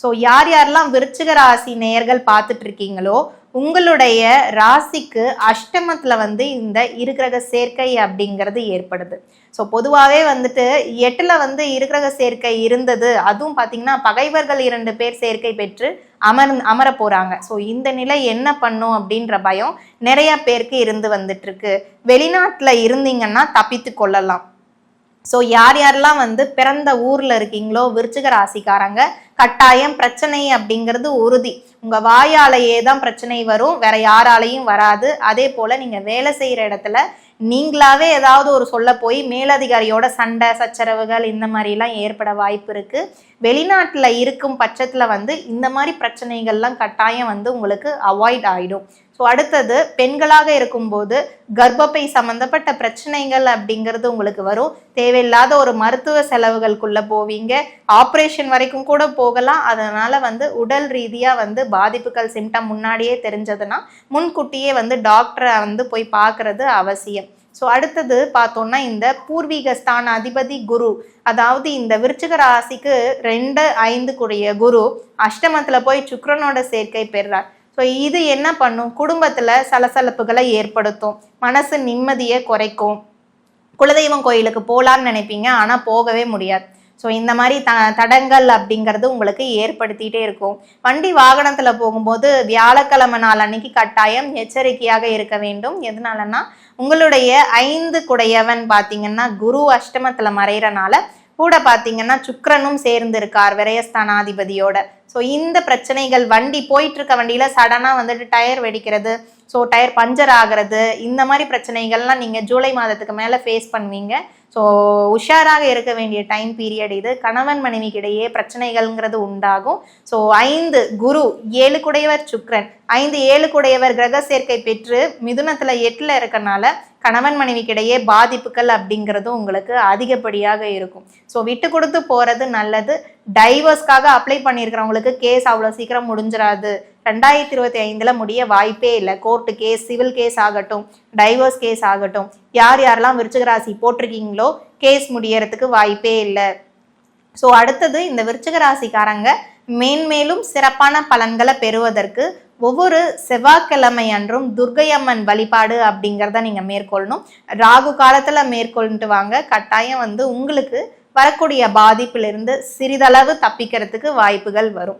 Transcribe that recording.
So யார் யாரெல்லாம் விருச்சிக ராசி நேயர்கள் பார்த்துட்டு இருக்கீங்களோ உங்களுடைய ராசிக்கு அஷ்டமத்தில் வந்து இந்த இருகிரக சேர்க்கை அப்படிங்கிறது ஏற்படுது. ஸோ பொதுவாகவே வந்துட்டு எட்டில் வந்து இருகிரக சேர்க்கை இருந்தது. அதுவும் பார்த்தீங்கன்னா பகைவர்கள் இரண்டு பேர் சேர்க்கை பெற்று அமர் அமர போகிறாங்க ஸோ இந்த நிலை என்ன பண்ணும் அப்படின்ற பயம் நிறைய பேருக்கு இருந்து வந்துட்டுருக்கு வெளிநாட்டில் இருந்தீங்கன்னா தப்பித்து கொள்ளலாம். ஸோ யார் யாரெல்லாம் வந்து பிறந்த ஊரில் இருக்கீங்களோ விருச்சிக ராசிக்காரங்க கட்டாயம் பிரச்சனை அப்படிங்கிறது உறுதி. உங்க வாயாலேயே தான் பிரச்சனை வரும். வேற யாராலையும் வராது. அதே போல நீங்க வேலை செய்யற இடத்துல நீங்களாவே ஏதாவது ஒரு சொல்ல போய் மேலதிகாரியோட சண்டை சச்சரவுகள் இந்த மாதிரிலாம் ஏற்பட வாய்ப்பு இருக்கு. வெளிநாட்டில் இருக்கும் பட்சத்தில் வந்து இந்த மாதிரி பிரச்சனைகள்லாம் கட்டாயம் வந்து உங்களுக்கு அவாய்ட் ஆகிடும் ஸோ அடுத்தது பெண்களாக இருக்கும்போது கர்ப்பப்பை சம்மந்தப்பட்ட பிரச்சனைகள் அப்படிங்கிறது உங்களுக்கு வரும். தேவையில்லாத ஒரு மருத்துவ செலவுகளுக்குள்ள போவீங்க. ஆப்ரேஷன் வரைக்கும் கூட போகலாம். அதனால வந்து உடல் ரீதியாக வந்து பாதிப்புகள் சிம்டம் முன்னாடியே தெரிஞ்சதுன்னா முன்கூட்டியே வந்து டாக்டரை வந்து போய் பார்க்கறது அவசியம். ஸோ அடுத்தது பார்த்தோம்னா இந்த பூர்வீக ஸ்தான அதிபதி குரு. அதாவது இந்த விருச்சிக ராசிக்கு ரெண்டு ஐந்து குரு அஷ்டமத்தில் போய் சுக்கரனோட சேர்க்கை பெறுறார். ஸோ இது என்ன பண்ணும்? குடும்பத்தில் சலசலப்புகளை ஏற்படுத்தும். மனசு நிம்மதியை குறைக்கும். குலதெய்வம் கோயிலுக்கு போகலான்னு நினைப்பீங்க ஆனால் போகவே முடியாது. ஸோ இந்த மாதிரி த தடங்கள் அப்படிங்கிறது உங்களுக்கு ஏற்படுத்திகிட்டே இருக்கும். வண்டி வாகனத்தில் போகும்போது வியாழக்கிழமை நாள் அன்னைக்கு கட்டாயம் எச்சரிக்கையாக இருக்க வேண்டும். எதனாலன்னா உங்களுடைய ஐந்து குடையவன் பார்த்தீங்கன்னா குரு அஷ்டமத்தில் மறைகிறனால கூட பார்த்தீங்கன்னா சுக்கரனும் சேர்ந்து இருக்கார் விரயஸ்தானாதிபதியோட. ஸோ இந்த பிரச்சனைகள் வண்டி போயிட்டு இருக்க சடனாக வந்துட்டு டயர் வெடிக்கிறது ஸோ டயர் பஞ்சர் ஆகிறது இந்த மாதிரி பிரச்சனைகள்லாம் நீங்கள் ஜூலை மாதத்துக்கு மேலே ஃபேஸ் பண்ணுவீங்க. ஸோ உஷாராக இருக்க வேண்டிய டைம் பீரியட் இது. கணவன் மனைவிக்கிடையே பிரச்சனைகள்ங்கிறது உண்டாகும். ஸோ ஐந்து குரு ஏழு குடையவர் சுக்ரன் ஐந்து ஏழு குடையவர் கிரக சேர்க்கை பெற்று மிதுனத்தில் எட்டில் இருக்கனால கணவன் மனைவிக்கிடையே பாதிப்புகள் அப்படிங்கிறதும் உங்களுக்கு அதிகப்படியாக இருக்கும். ஸோ விட்டு கொடுத்து போகிறது நல்லது. டைவர்ஸ்க்காக அப்ளை பண்ணியிருக்கிறவங்களுக்கு கேஸ் அவ்வளோ சீக்கிரம் முடிஞ்சிடாது ரெண்டாயிரத்தி இருபத்தி ஐந்தில் முடிய வாய்ப்பே இல்லை. கோர்ட்டு கேஸ் சிவில் கேஸ் ஆகட்டும் டைவர்ஸ் கேஸ் ஆகட்டும் யார் யாரெல்லாம் விருச்சிகராசி போட்டிருக்கீங்களோ கேஸ் முடியறதுக்கு வாய்ப்பே இல்லை. ஸோ அடுத்தது இந்த விருச்சிக ராசிக்காரங்க மேன்மேலும் சிறப்பான பலன்களை பெறுவதற்கு ஒவ்வொரு செவ்வாய்க்கிழமை அன்றும் துர்கையம்மன் வழிபாடு அப்படிங்கிறத நீங்கள் மேற்கொள்ளணும். ராகு காலத்தில் மேற்கொண்டுட்டு வாங்க. கட்டாயம் வந்து உங்களுக்கு வரக்கூடிய பாதிப்பிலிருந்து சிறிதளவு தப்பிக்கிறதுக்கு வாய்ப்புகள் வரும்.